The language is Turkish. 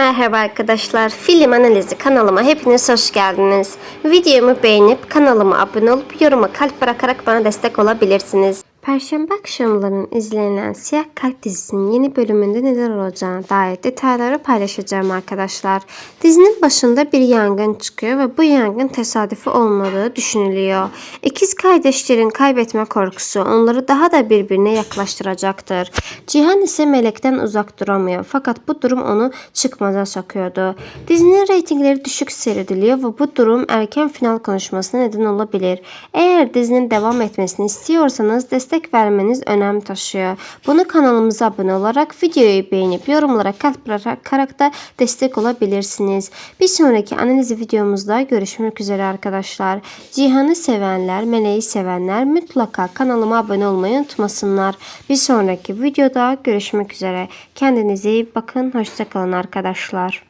Merhaba arkadaşlar, film analizi kanalıma hepiniz hoş geldiniz. Videomu beğenip kanalıma abone olup yoruma kalp bırakarak bana destek olabilirsiniz. Perşembe akşamlarının izlenilen Siyah Kalp dizisinin yeni bölümünde neler olacağına dair detayları paylaşacağım arkadaşlar. Dizinin başında bir yangın çıkıyor ve bu yangın tesadüfi olmadığı düşünülüyor. İkiz kardeşlerin kaybetme korkusu onları daha da birbirine yaklaştıracaktır. Cihan ise Melek'ten uzak duramıyor fakat bu durum onu çıkmaza sokuyordu. Dizinin reytingleri düşük seyrediliyor ve bu durum erken final konuşmasına neden olabilir. Eğer dizinin devam etmesini istiyorsanız destek vermeniz önem taşıyor. Bunu kanalımıza abone olarak videoyu beğenip yorumlara kalp bırakarak da destek olabilirsiniz. Bir sonraki analiz videomuzda görüşmek üzere arkadaşlar. Cihan'ı sevenler, Meleği sevenler mutlaka kanalıma abone olmayı unutmasınlar. Bir sonraki videoda görüşmek üzere. Kendinize iyi bakın. Hoşçakalın arkadaşlar.